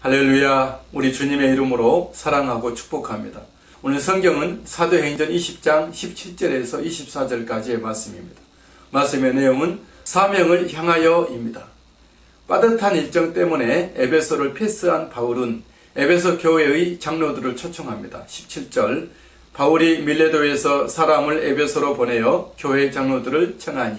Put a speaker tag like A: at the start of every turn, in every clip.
A: 할렐루야, 우리 주님의 이름으로 사랑하고 축복합니다. 오늘 성경은 사도행전 20장 17절에서 24절까지의 말씀입니다. 말씀의 내용은 사명을 향하여입니다. 빠듯한 일정 때문에 에베소를 패스한 바울은 에베소 교회의 장로들을 초청합니다. 17절 바울이 밀레도에서 사람을 에베소로 보내어 교회 장로들을 청하니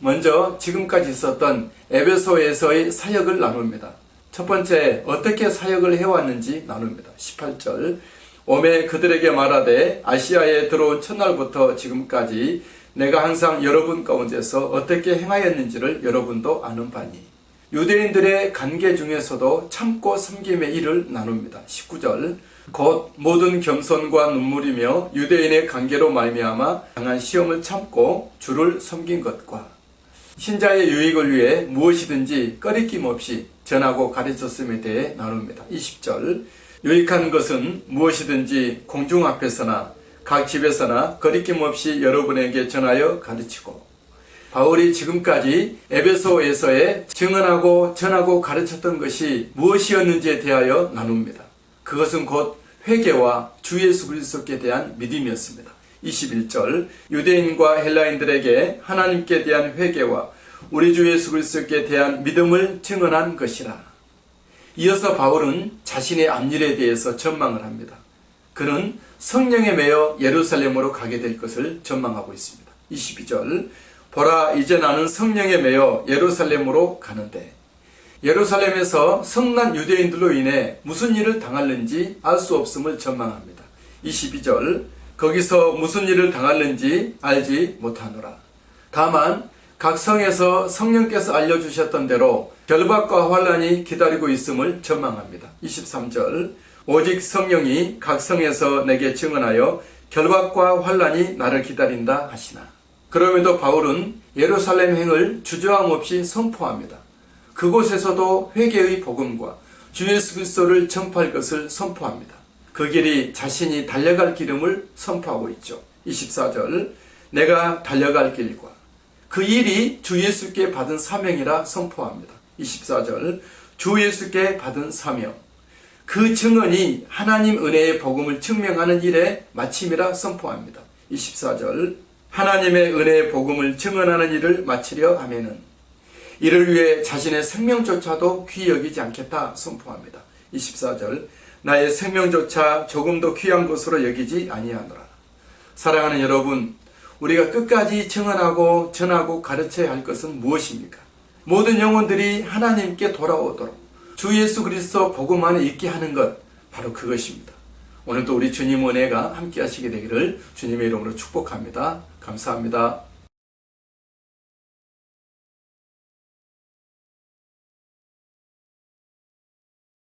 A: 먼저 지금까지 있었던 에베소에서의 사역을 나눕니다. 첫 번째 어떻게 사역을 해왔는지 나눕니다. 18절 오매 그들에게 말하되 아시아에 들어온 첫날부터 지금까지 내가 항상 여러분 가운데서 어떻게 행하였는지를 여러분도 아는 바니 유대인들의 관계 중에서도 참고 섬김의 일을 나눕니다. 19절 곧 모든 겸손과 눈물이며 유대인의 관계로 말미암아 당한 시험을 참고 주를 섬긴 것과 신자의 유익을 위해 무엇이든지 꺼리낌 없이 전하고 가르쳤음에 대해 나눕니다. 20절 유익한 것은 무엇이든지 공중 앞에서나 각 집에서나 거리낌 없이 여러분에게 전하여 가르치고 바울이 지금까지 에베소에서의 증언하고 전하고 가르쳤던 것이 무엇이었는지에 대하여 나눕니다. 그것은 곧 회개와 주 예수 그리스도께 대한 믿음이었습니다. 21절 유대인과 헬라인들에게 하나님께 대한 회개와 우리 주 예수 그리스도께 대한 믿음을 증언한 것이라. 이어서 바울은 자신의 앞일에 대해서 전망을 합니다. 그는 성령에 매여 예루살렘으로 가게 될 것을 전망하고 있습니다. 22절 보라 이제 나는 성령에 매여 예루살렘으로 가는데 예루살렘에서 성난 유대인들로 인해 무슨 일을 당할는지 알 수 없음을 전망합니다. 22절 거기서 무슨 일을 당할는지 알지 못하노라. 다만 각 성에서 성령께서 알려주셨던 대로 결박과 환란이 기다리고 있음을 전망합니다. 23절 오직 성령이 각 성에서 내게 증언하여 결박과 환란이 나를 기다린다 하시나. 그럼에도 바울은 예루살렘 행을 주저함 없이 선포합니다. 그곳에서도 회개의 복음과 주 예수 그리스도를 전파할 것을 선포합니다. 그 길이 자신이 달려갈 기름을 선포하고 있죠. 24절 내가 달려갈 길과 그 일이 주 예수께 받은 사명이라 선포합니다. 24절 주 예수께 받은 사명 그 증언이 하나님 은혜의 복음을 증명하는 일의 마침이라 선포합니다. 24절 하나님의 은혜의 복음을 증언하는 일을 마치려 하면은 이를 위해 자신의 생명조차도 귀히 여기지 않겠다 선포합니다. 24절 나의 생명조차 조금도 귀한 것으로 여기지 아니하노라. 사랑하는 여러분, 우리가 끝까지 증언하고 전하고 가르쳐야 할 것은 무엇입니까? 모든 영혼들이 하나님께 돌아오도록 주 예수 그리스도 복음 안에 있게 하는 것 바로 그것입니다. 오늘도 우리 주님 은혜가 함께 하시게 되기를 주님의 이름으로 축복합니다. 감사합니다.